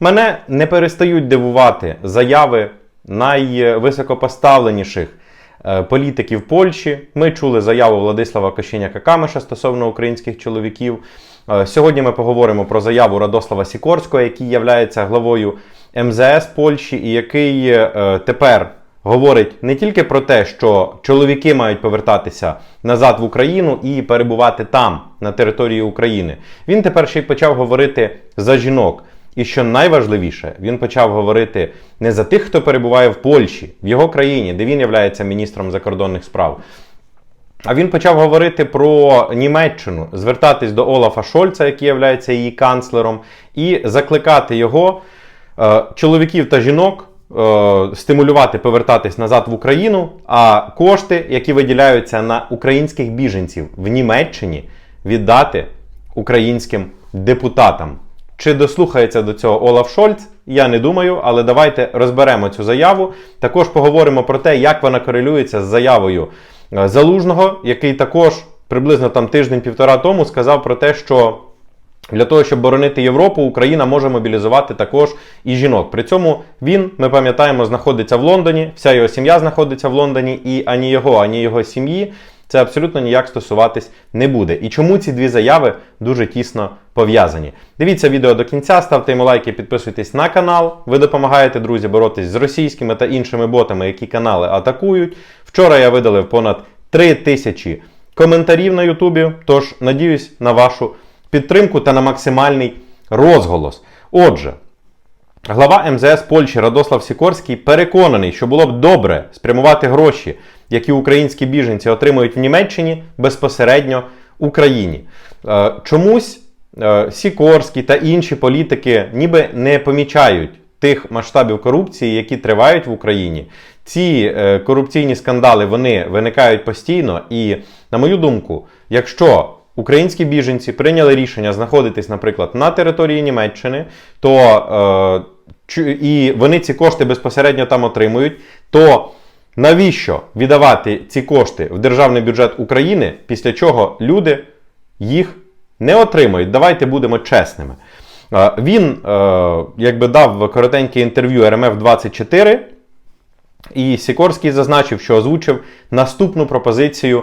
Мене не перестають дивувати заяви найвисокопоставленіших е, політиків Польщі. Ми чули заяву Владислава Кощеняка Камеша стосовно українських чоловіків. Е, Сьогодні ми поговоримо про заяву Радослава Сікорського, який є главою МЗС Польщі, і який е, тепер говорить не тільки про те, що чоловіки мають повертатися назад в Україну і перебувати там, на території України. Він тепер ще й почав говорити за жінок. І що найважливіше, він почав говорити не за тих, хто перебуває в Польщі, в його країні, де він є міністром закордонних справ. А він почав говорити про Німеччину, звертатись до Олафа Шольца, який є її канцлером, і закликати його, е, чоловіків та жінок, е, стимулювати повертатись назад в Україну, а кошти, які виділяються на українських біженців в Німеччині, віддати українським депутатам. Чи дослухається до цього Олаф Шольц? Я не думаю, але давайте розберемо цю заяву. Також поговоримо про те, як вона корелюється з заявою е, Залужного, який також приблизно там тиждень-півтора тому сказав про те, що для того, щоб боронити Європу, Україна може мобілізувати також і жінок. При цьому він, ми пам'ятаємо, знаходиться в Лондоні, вся його сім'я знаходиться в Лондоні, і ані його, ані його сім'ї це абсолютно ніяк стосуватись не буде. І чому ці дві заяви дуже тісно пов'язані? Дивіться відео до кінця, ставте йому лайки, підписуйтесь на канал. Ви допомагаєте, друзі, боротись з російськими та іншими ботами, які канали атакують. Вчора я видалив понад 3 тисячі коментарів на Ютубі. Тож надіюсь на вашу підтримку та на максимальний розголос. Отже. Глава МЗС Польщі Радослав Сікорський переконаний, що було б добре спрямувати гроші, які українські біженці отримують в Німеччині безпосередньо Україні. Е, чомусь е, Сікорський та інші політики ніби не помічають тих масштабів корупції, які тривають в Україні. Ці е, корупційні скандали вони виникають постійно. І, на мою думку, якщо українські біженці прийняли рішення знаходитись, наприклад, на території Німеччини, то і вони ці кошти безпосередньо там отримують, то навіщо віддавати ці кошти в державний бюджет України, після чого люди їх не отримають? Давайте будемо чесними. Він якби дав коротеньке інтерв'ю РМФ 24. І Сікорський зазначив, що озвучив наступну пропозицію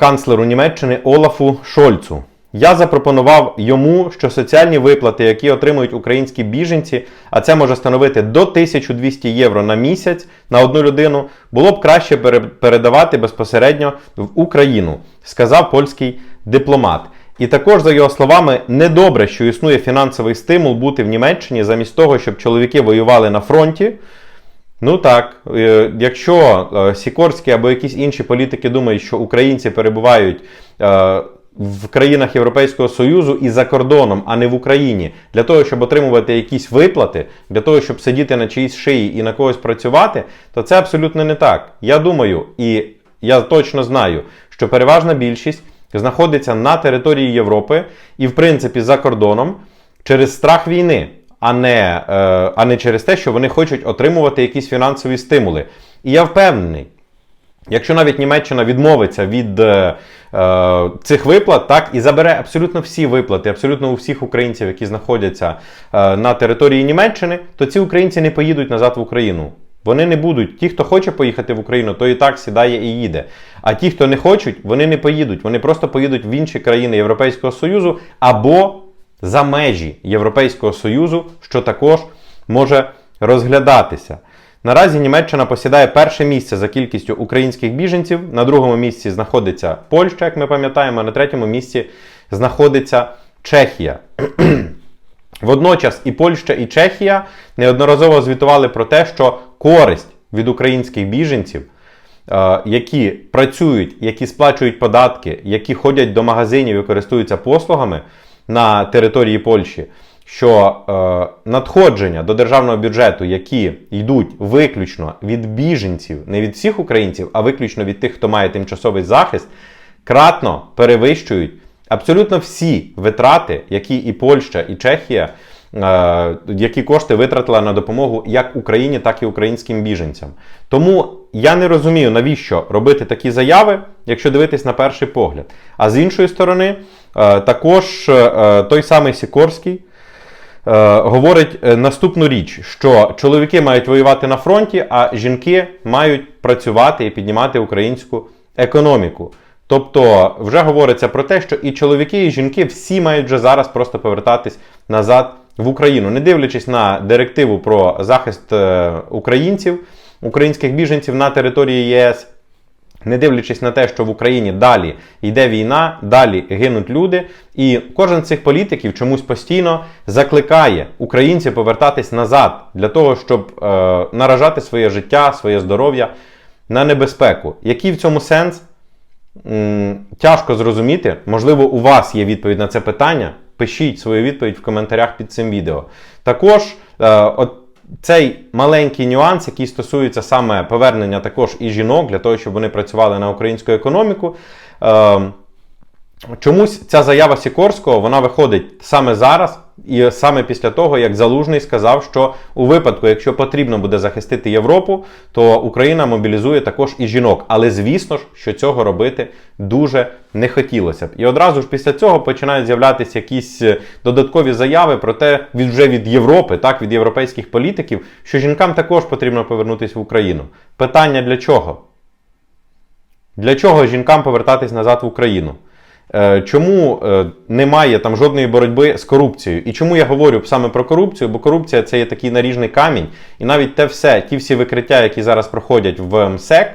канцлеру Німеччини Олафу Шольцу. Я запропонував йому, що соціальні виплати, які отримують українські біженці, а це може становити до 1200 євро на місяць на одну людину, було б краще передавати безпосередньо в Україну, сказав польський дипломат. І також, за його словами, недобре, що існує фінансовий стимул бути в Німеччині замість того, щоб чоловіки воювали на фронті. Ну так, е, якщо е, Сікорський або якісь інші політики думають, що українці перебувають е, в країнах Європейського Союзу і за кордоном, а не в Україні, для того, щоб отримувати якісь виплати, для того, щоб сидіти на чиїсь шиї і на когось працювати, то це абсолютно не так. Я думаю, і я точно знаю, що переважна більшість знаходиться на території Європи і, в принципі, за кордоном через страх війни. А не е, а не через те, що вони хочуть отримувати якісь фінансові стимули. І я впевнений, Якщо навіть Німеччина відмовиться від е, е, цих виплат, так і забере абсолютно всі виплати, абсолютно у всіх українців, які знаходяться е, на території Німеччини, то ці українці не поїдуть назад в Україну. Вони не будуть. Ті, хто хоче поїхати в Україну, то і так сідає і їде. А ті, хто не хочуть, вони не поїдуть. Вони просто поїдуть в інші країни Європейського Союзу або за межі Європейського Союзу, що також може розглядатися. Наразі Німеччина посідає перше місце за кількістю українських біженців. На другому місці знаходиться Польща, як ми пам'ятаємо, а на третьому місці знаходиться Чехія. Водночас і Польща, і Чехія неодноразово звітували про те, що користь від українських біженців, е, які працюють, які сплачують податки, які ходять до магазинів і користуються послугами на території Польщі що е, надходження до державного бюджету, які йдуть виключно від біженців, не від всіх українців, а виключно від тих, хто має тимчасовий захист, кратно перевищують абсолютно всі витрати, які і Польща, і Чехія. Е, які кошти витратила на допомогу як Україні, так і українським біженцям. Тому я не розумію, навіщо робити такі заяви, якщо дивитись на перший погляд. А з іншої сторони, е, також е, той самий Сікорський говорить е, наступну річ: що чоловіки мають воювати на фронті, а жінки мають працювати і піднімати українську економіку. Тобто, вже говориться про те, що і чоловіки, і жінки всі мають вже зараз просто повертатись назад в Україну, не дивлячись на директиву про захист е, українців, українських біженців на території ЄС. Не дивлячись на те, що в Україні далі йде війна, далі гинуть люди, і кожен з цих політиків чомусь постійно закликає українців повертатись назад для того, щоб е, наражати своє життя, своє здоров'я на небезпеку. Який в цьому сенс? М, Тяжко зрозуміти. Можливо, у вас є відповідь на це питання. Пишіть свою відповідь в коментарях під цим відео. Також, е, от цей маленький нюанс, який стосується саме повернення також і жінок, для того, щоб вони працювали на українську економіку. Е, Чомусь ця заява Сікорського вона виходить саме зараз, і саме після того, як Залужний сказав, що у випадку, якщо потрібно буде захистити Європу, то Україна мобілізує також і жінок. Але звісно ж, що цього робити дуже не хотілося б. І одразу ж після цього починають з'являтися якісь е, додаткові заяви про те, від вже від Європи, так від європейських політиків, що жінкам також потрібно повернутися в Україну. Питання для чого? Для чого жінкам повертатись назад в Україну? Е, Чому е, немає там жодної боротьби з корупцією? І чому я говорю саме про корупцію? Бо корупція це є такий наріжний камінь, і навіть те все, ті всі викриття, які зараз проходять в МСЕК,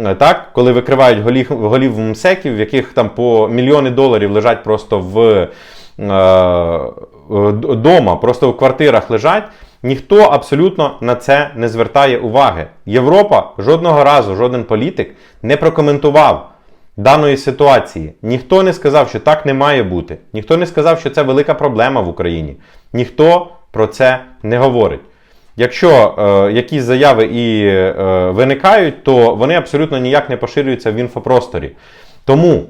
е, так, коли викривають голів, голів МСЕКів, в яких там по мільйони доларів лежать просто в е, просто в квартирах лежать. Ніхто абсолютно на це не звертає уваги. Європа жодного разу, жоден політик не прокоментував даної ситуації. Ніхто не сказав, що так не має бути. Ніхто не сказав, що це велика проблема в Україні. Ніхто про це не говорить. Якщо е, якісь заяви і е, виникають, то вони абсолютно ніяк не поширюються в інфопросторі. Тому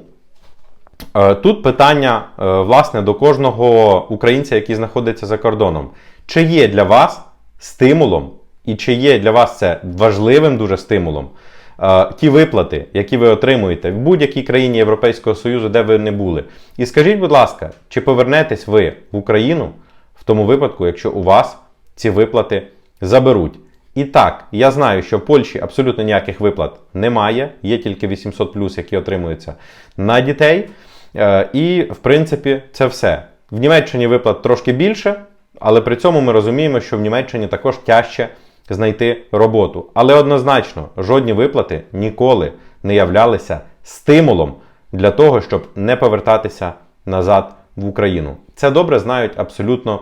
е, тут питання е, власне до кожного українця, який знаходиться за кордоном. Чи є для вас стимулом, і чи є для вас це важливим дуже стимулом? Ті виплати, які ви отримуєте в будь-якій країні Європейського Союзу, де ви не були. І скажіть, будь ласка, чи повернетесь ви в Україну в тому випадку, якщо у вас ці виплати заберуть? І так, я знаю, що в Польщі абсолютно ніяких виплат немає, є тільки 800 які отримуються на дітей. Е, І, в принципі, це все. В Німеччині виплат трошки більше, але при цьому ми розуміємо, що в Німеччині також тяжче знайти роботу. Але однозначно, жодні виплати ніколи не являлися стимулом для того, щоб не повертатися назад в Україну. Це добре знають абсолютно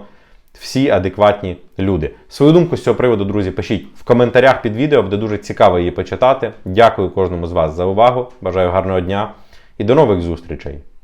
всі адекватні люди. Свою думку з цього приводу, друзі, пишіть в коментарях під відео, буде дуже цікаво її почитати. Дякую кожному з вас за увагу. Бажаю гарного дня і до нових зустрічей!